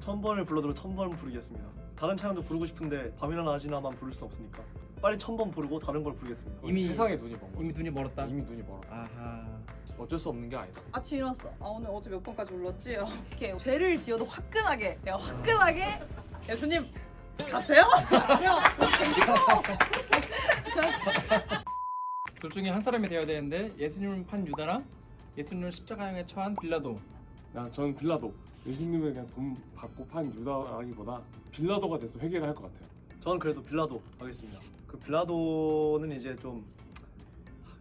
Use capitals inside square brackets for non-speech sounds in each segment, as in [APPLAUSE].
천 번을 불러도 천 번 부르겠습니다. 다른 찬양도 부르고 싶은데 밤이나 낮이나만 부를 순 없으니까 빨리 천 번 부르고 다른 걸 부르겠습니다. 이미- 세상에 눈이 먼 거야. 이미 눈이 멀었다. 이미 눈이 멀어. 아하. 어쩔 수 없는 게 아니다. 아침 일어났어. 아 오늘 어제 몇 번까지 올랐지? 이렇게 죄를 지어도 화끈하게 내가 화끈하게 예수님 가세요? 가세요. 둘 중에 한 사람이 되어야 되는데 예수님을 판 유다랑 예수님을 십자가에 처한 빌라도. 야, 저는 빌라도 예수님을 그냥 돈 받고 판 유다라기보다 빌라도가 돼서 회개를 할 것 같아요. 저는 그래도 빌라도 하겠습니다. 그 빌라도는 이제 좀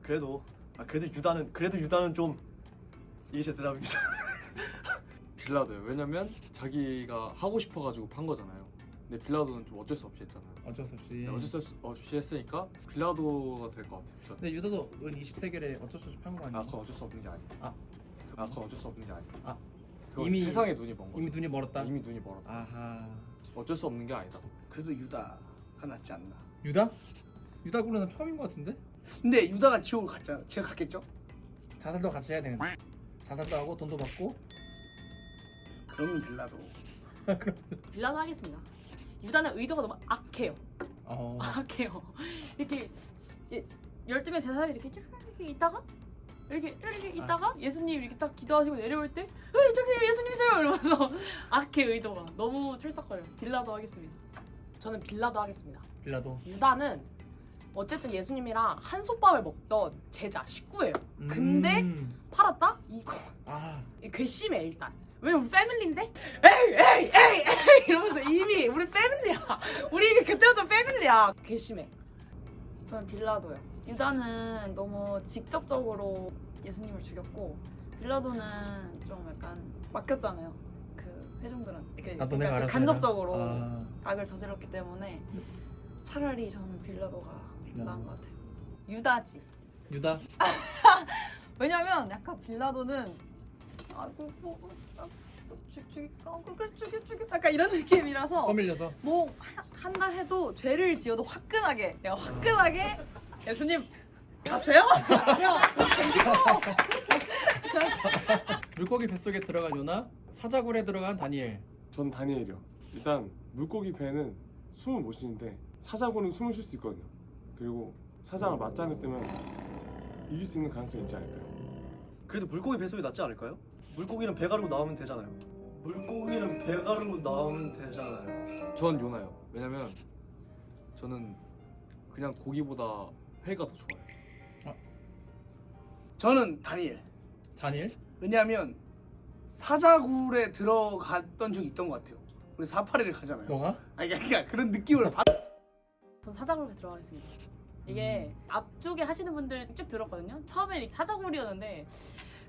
그래도 아 그래도 유다는 그래도 유다는 좀 이게 제 대답입니다. [LAUGHS] 빌라도요. 왜냐면 자기가 하고 싶어가지고 판 거잖아요. 근데 빌라도는 좀 어쩔 수 없이 했잖아요. 어쩔 수 없이. 네, 어쩔 수 없이 했으니까 빌라도가 될 것 같아요. 근데 유다도 은 20세결에 어쩔 수 없이 판 거 아니야? 아 그건 어쩔 수 없는 게 아니다. 아. 아 그건 어쩔 수 없는 게 아니다. 아. 그건 이미- 세상에 눈이 먼 거야. 이미 눈이 멀었다. 이미 눈이 멀어. 아하. 어쩔 수 없는 게 아니다. 그래도 유다가 낫지 않나. 유다? 유다 고르는 사람 처음인 것 같은데? 근데 유다가 지옥을 갔잖아. 제가 갔겠죠? 자살도 같이 해야 되는데. 자살도 하고 돈도 받고. 그러면 빌라도. [LAUGHS] 빌라도 하겠습니다. 유다는 의도가 너무 악해요. 어. [LAUGHS] 악해요. 이렇게 예, 12명 제사를 이렇게 쭉 이렇게 있다가 이렇게 이렇게 있다가 예수님 이렇게 딱 기도하시고 내려올 때 왜 저기 예수님이세요 이러면서 [LAUGHS] 악해 의도가 너무 출석거려. 빌라도 하겠습니다. 저는 빌라도 하겠습니다. 빌라도. 유다는 어쨌든 예수님이랑 한솥밥을 먹던 제자 식구예요. 근데 음. 팔았다? 이거 아. 괘씸해 일단 왜냐면 우리 패밀리인데 에이 에이 에이 에이 [LAUGHS] 이러면서 이미 우리 패밀리야 우리 이미 그때부터 패밀리야 괘씸해 저는 빌라도요 유다는 너무 직접적으로 예수님을 죽였고 빌라도는 좀 약간 맡겼잖아요 그 나도 그러니까 좀 알아서 간접적으로 해라. 아. 악을 저질렀기 때문에 차라리 저는 빌라도가 빌라도. 나은 것 같아요 유다지. 유다. [LAUGHS] 왜냐면 약간 빌라도는 아이고 뭐 아, 죽 죽일까? 어, 그래 죽여 죽여. 약간 이런 느낌이라서 떠밀려서. 뭐 하- 한다 해도 죄를 지어도 화끈하게 내가 화끈하게 예수님 가세요? 가세요. [LAUGHS] 물고기 뱃속에 들어간 요나, 사자굴에 들어간 다니엘. 전 다니엘이요. 일단 물고기 배는 숨을 못 쉬는데 사자고는 숨을 쉴 수 있거든요. 그리고 사자가 맞짱을 뜨면 이길 수 있는 가능성이 있지 않을까요? 그래도 물고기 뱃속이 낫지 않을까요? 물고기는 배 가르고 나오면 되잖아요. 물고기는 배 가르고 나오면 되잖아요. 전 요나요. 왜냐면 저는 그냥 고기보다 회가 더 좋아요. 저는 다니엘. 다니엘? 왜냐하면 사자굴에 들어갔던 적이 있던 것 같아요. 우리 사파리를 가잖아요. 너가? 아니 그러니까 그런 느낌을 받. 전 사자굴에 들어가겠습니다. 이게 앞쪽에 하시는 분들 쭉 들었거든요. 처음에 이렇게 사자굴이었는데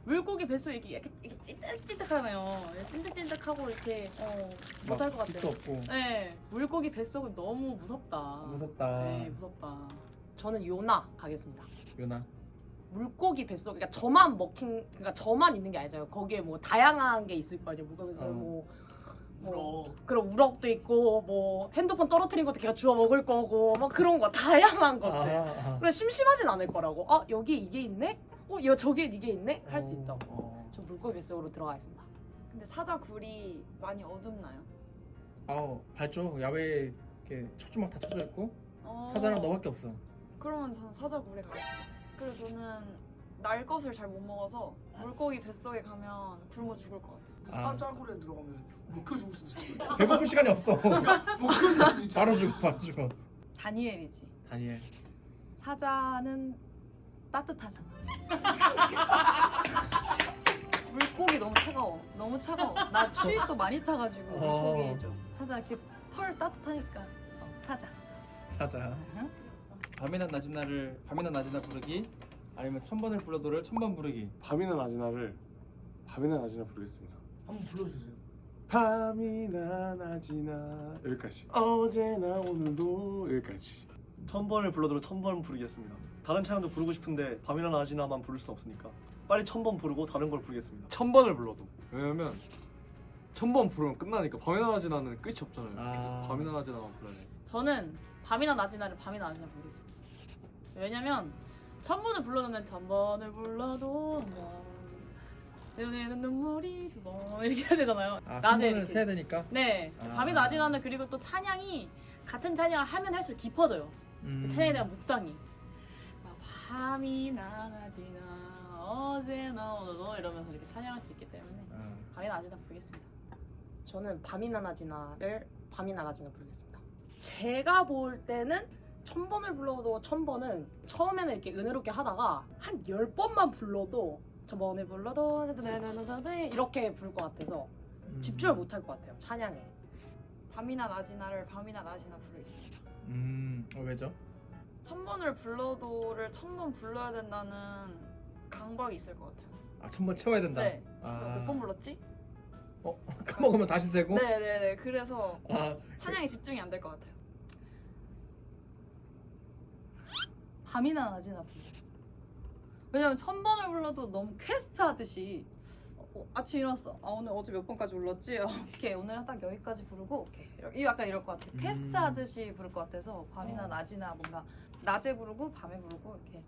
물고기 뱃속에 이렇게 이렇게, 이렇게 찐득찐득하잖아요. 찐득찐득하고 이렇게 어, 못할 것 같아요. 없고. 네, 물고기 뱃속은 너무 무섭다. 무섭다. 네, 무섭다. 저는 요나 가겠습니다. 요나. 물고기 뱃속 그러니까 저만 먹힌 그러니까 저만 있는 게 아니잖아요. 거기에 뭐 다양한 게 있을 거 아니에요. 물고기에서 어. 뭐, 뭐 그런 우럭도 있고 뭐 핸드폰 떨어뜨린 것도 걔가 주워 먹을 거고 막 그런 거 다양한 것들. 아. 그래 심심하진 않을 거라고. 아 여기 이게 있네? 어, 여 저기에 이게 있네? 할 수 있다고. 어. 저 물고기 뱃속으로 들어가겠습니다. 근데 사자 굴이 많이 어둡나요? 아우 밝죠. 야외에 이렇게 철조망 다 쳐져 있고 어, 사자랑 너밖에 없어. 그러면 저는 사자굴에 가겠습니다. 그리고 저는 날 것을 잘 못 먹어서 물고기 뱃속에 가면 굶어 죽을 것 같아요. 아. 사자굴에 들어가면 못켜 죽을 수도 있어. [LAUGHS] 배고플 시간이 없어. 못켜 죽을 수도 있어. 바로 죽어, 바로 죽어. 다니엘이지. 다니엘. 사자는 따뜻하잖아. [LAUGHS] 물고기 너무 차가워. 너무 차가워. 나 추위도 많이 타가지고 어. 물고기 좀 사자 이렇게 털 따뜻하니까 어, 사자. 사자. 응? 밤이나 날을 밤이나 날 부르기 아니면 천 번을 불러도를 천 번 부르기. 밤이나 낮이나를 밤이나 낮이나 부르겠습니다. 한번 불러주세요. 밤이나 낮이나 여기까지. 어제나 오늘도 여기까지. 천 번을 불러도 천 번 부르겠습니다. 다른 찬양도 부르고 싶은데 밤이나 낮이나만 부를 순 없으니까 빨리 천 번 부르고 다른 걸 부르겠습니다. 천 번을 불러도. 왜냐면 천 번 부르면 끝나니까 밤이나 낮이나는 끝이 없잖아요. 아. 계속 밤이나 낮이나만 불러야 돼. 저는 밤이나 낮이나를 밤이나 낮이나 부르겠습니다. 왜냐면 천 번을 불러도는 천 번을 불러도 뭐 눈에는 눈물이 두번 이렇게 해야 되잖아요. 아, 낮에 3번을 이렇게. 세야 되니까. 네. 아. 밤이 낮이 나는 그리고 또 찬양이 같은 찬양을 하면 할수록 깊어져요. 음. 그 찬양에 대한 묵상이. 막 밤이 나지나 어제나 오늘도 이러면서 이렇게 찬양할 수 있기 때문에 아, 밤이 낮이나 부르겠습니다. 저는 밤이나 낮이나를 밤이나 낮이나 부르겠습니다. 제가 볼 때는 천 번을 불러도 천 번은 처음에는 이렇게 은혜롭게 하다가 한 열 번만 불러도 천 번을 불러도 이렇게 부를 것 같아서 음. 집중을 못 할 것 같아요 찬양에. 밤이나 낮이나를 밤이나 낮이나 부르겠습니다. 음, 어, 왜죠? 천 번을 불러도를 천 번 불러야 된다는 강박이 있을 것 같아요. 아, 천번 채워야 된다. 네. 아, 몇 번 불렀지? 어, [LAUGHS] 까먹으면 다시 세고. 네네네. 그래서 아, 찬양에 집중이 안 될 것 같아요. 밤이나 낮이나 불러. 왜냐면 천 번을 불러도 너무 퀘스트 하듯이 어, 어, 아침 일어났어. 아 오늘 어제 몇 번까지 불렀지? 아, 오케이 오늘은 딱 여기까지 부르고 오케이 이렇게 약간 이럴 것 같아요. 음. 퀘스트 하듯이 부를 것 같아서 밤이나 어. 낮이나 뭔가 낮에 부르고 밤에 부르고 이렇게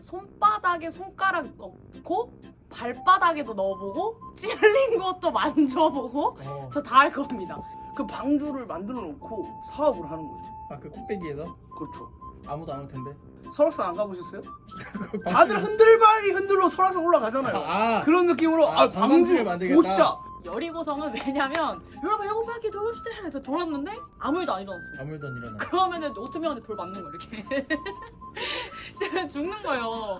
손바닥에 손가락 넣고 발바닥에도 넣어보고 찔린 것도 [LAUGHS] 만져보고 어. 저 다 할 겁니다. 그 방주를 만들어 놓고 사업을 하는 거죠. 아, 그 꼭대기에서 그렇죠. 아무도 안 올 텐데. 설악산 안 가보셨어요? [LAUGHS] 다들 흔들발이 흔들러 설악산 올라가잖아요. 아, 그런 느낌으로 아, 아, 방주 방방주를 만들겠다. 보시자. 여리고성은 왜냐면 여러분 일곱 바퀴 돌읍시다 해서 돌았는데 아무 일도 안 일어났어요. 아무 일도 안 일어나. 그러면은 오토미한테 돌 맞는 거 이렇게 [LAUGHS] 죽는 거예요.